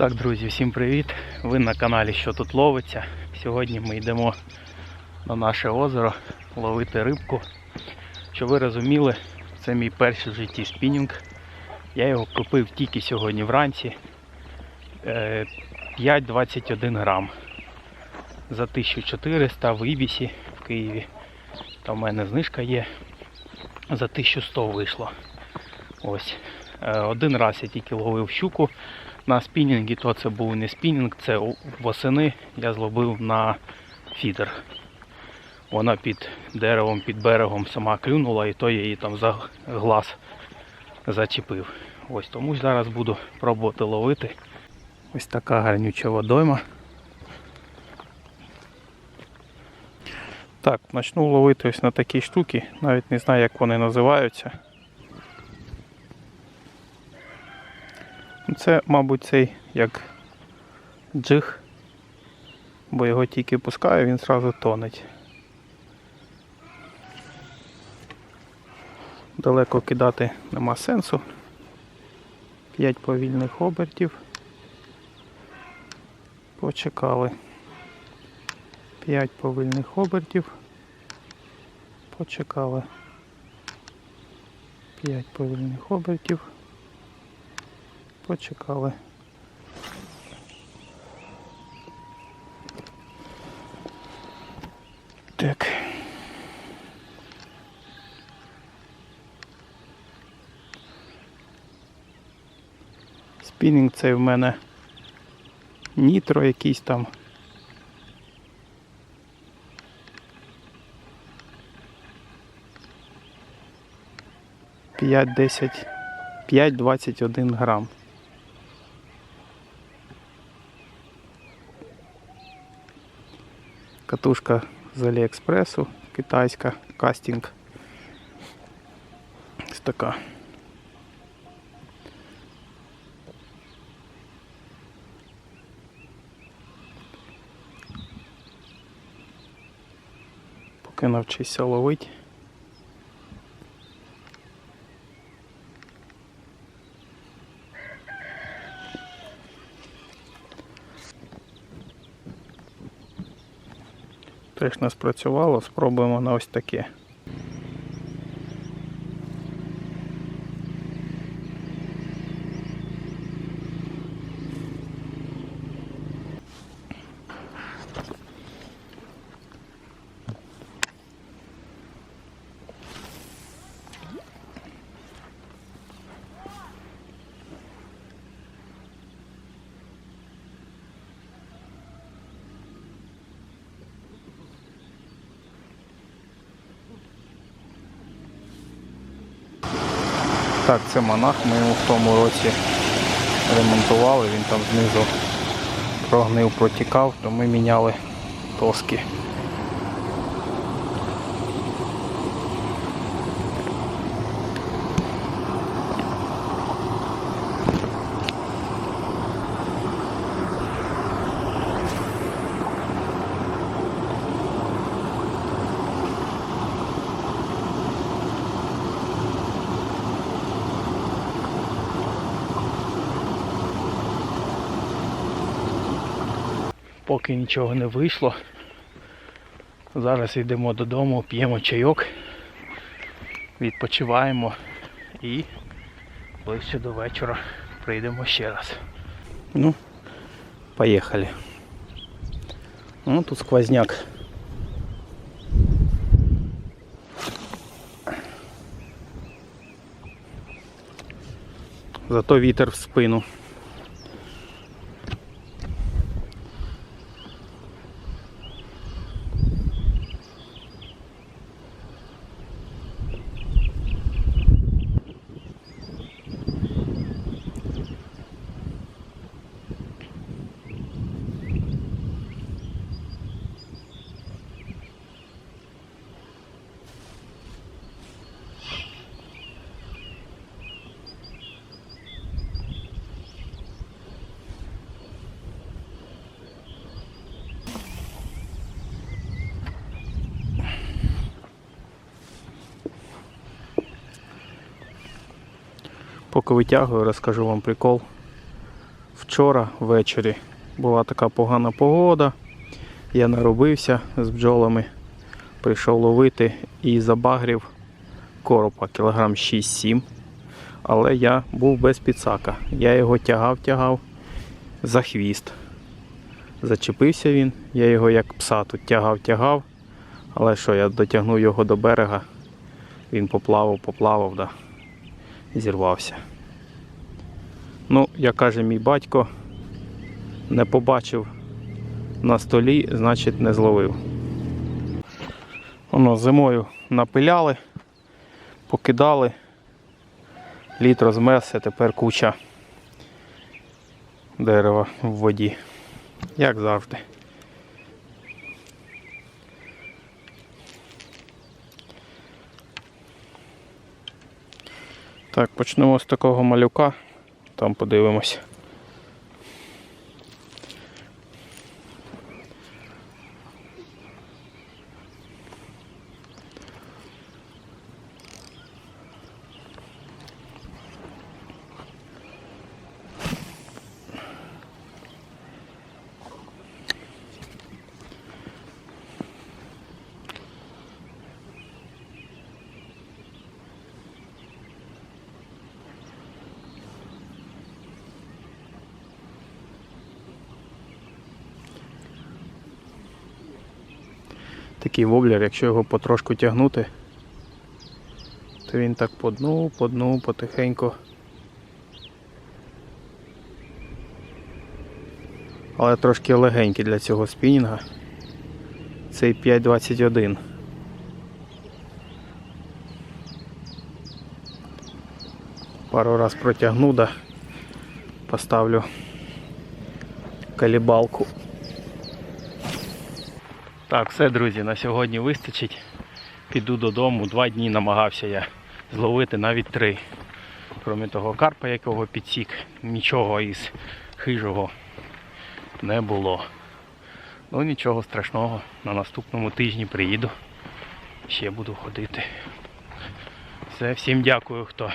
Так, друзі, всім привіт! Ви на каналі Що тут ловиться. Сьогодні ми йдемо на наше озеро ловити рибку. Щоб ви розуміли, це мій перший в житті спінінг. Я його купив тільки сьогодні вранці. Е, 5,21 грам. За 1400 в Ібісі в Києві. Там в мене знижка є. За 1100 вийшло. Ось. Е, Один раз я тільки ловив щуку на спінінгі, то це був не спінінг, це восени я зловив на фідер. Вона під деревом, під берегом сама клюнула і то я її там за глаз зачепив. Ось тому зараз буду пробувати ловити. Ось така гарнюча водойма. Так, почну ловити ось на такі штуки, навіть не знаю як вони називаються. Це, мабуть, цей як джиг, бо його тільки пускаю, він зразу тонеть. Далеко кидати нема сенсу. 5 повільних обертів. Почекали. 5 повільних обертів. Почекали. 5 повільних обертів. Почекали. Так. Спінінг цей в мене нітро якийсь там. П'ять десять, п'ять двадцять один грам. Катушка з Аліекспресу, китайська, кастинг. Ось така. Поки навчися ловити. Теж не спрацювало, спробуємо на ось таке. Так, це монах, ми йому в тому році ремонтували, він там знизу прогнив, протікав, то ми міняли тоски. Поки нічого не вийшло. Зараз йдемо додому, п'ємо чайок, відпочиваємо і ближче до вечора прийдемо ще раз. Ну, поїхали. Ну, тут сквозняк. Зато вітер в спину. Поки витягую, розкажу вам прикол. Вчора ввечері була така погана погода. Я наробився з бджолами, прийшов ловити і забагрів коропа кілограм 6-7. Але я був без підсака. Я його тягав, тягав за хвіст. Зачепився він, я його як пса тут тягав, тягав. Але що, я дотягнув його до берега, він поплавав, поплавав, да, зірвався. Ну, як каже мій батько, не побачив на столі, значить не зловив. Воно зимою напиляли, покидали, лід розмерзся, тепер куча дерева в воді. Як завжди. Так, почнемо з такого малюка, там подивимось. Такий воблер, якщо його потрошку тягнути, то він так по дну, по дну, потихеньку. Але трошки легенький для цього спінінга. Цей 5.21. Пару раз протягну, да поставлю калібалку. Так, все, друзі, на сьогодні вистачить. Піду додому. Два дні намагався я зловити навіть три. Крім того карпа, якого підсік, нічого із хижого не було. Ну нічого страшного, на наступному тижні приїду. Ще буду ходити. Все, всім дякую, хто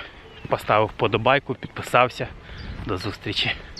поставив вподобайку, підписався. До зустрічі.